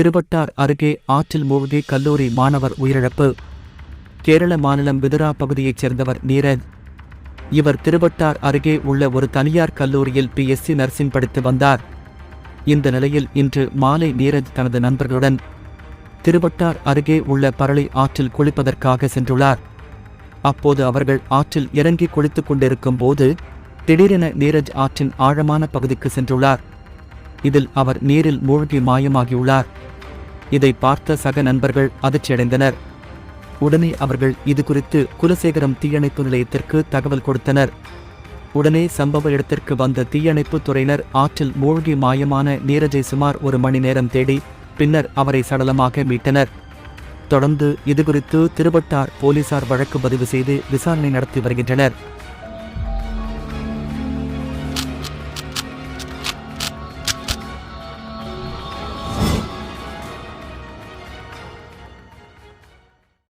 திருவட்டார் அருகே ஆற்றில் மூழ்கி கல்லூரி மாணவர் உயிரிழப்பு. கேரள மாநிலம் விதுரா பகுதியைச் சேர்ந்தவர் நீரஜ் இவர் திருவட்டார் அருகே உள்ள ஒரு தனியார் கல்லூரியில் பிஎஸ்சி நர்சிங் படித்து வந்தார். இந்த நிலையில் இன்று மாலை நீரஜ் தனது நண்பர்களுடன் திருவட்டார் அருகே உள்ள பரளி ஆற்றில் குளிப்பதற்காக சென்றுள்ளார். அப்போது அவர்கள் ஆற்றில் இறங்கி குளித்துக் கொண்டிருக்கும் போது திடீரென நீரஜ் ஆற்றின் ஆழமான பகுதிக்கு சென்றுள்ளார். இதில் அவர் நீரில் மூழ்கி மாயமாகியுள்ளார். இதை பார்த்த சக நண்பர்கள் அதிர்ச்சியடைந்தனர். உடனே அவர்கள் இது குறித்து குலசேகரம் தீயணைப்பு நிலையத்திற்கு தகவல் கொடுத்தனர். உடனே சம்பவ இடத்திற்கு வந்த தீயணைப்புத் துறையினர் ஆற்றில் மூழ்கி மாயமான நீரஜை சுமார் ஒரு மணி நேரம் தேடி பின்னர் அவரை சடலமாக மீட்டனர். தொடர்ந்து இதுகுறித்து திருவட்டார் போலீசார் வழக்கு பதிவு செய்து விசாரணை நடத்தி வருகின்றனர்.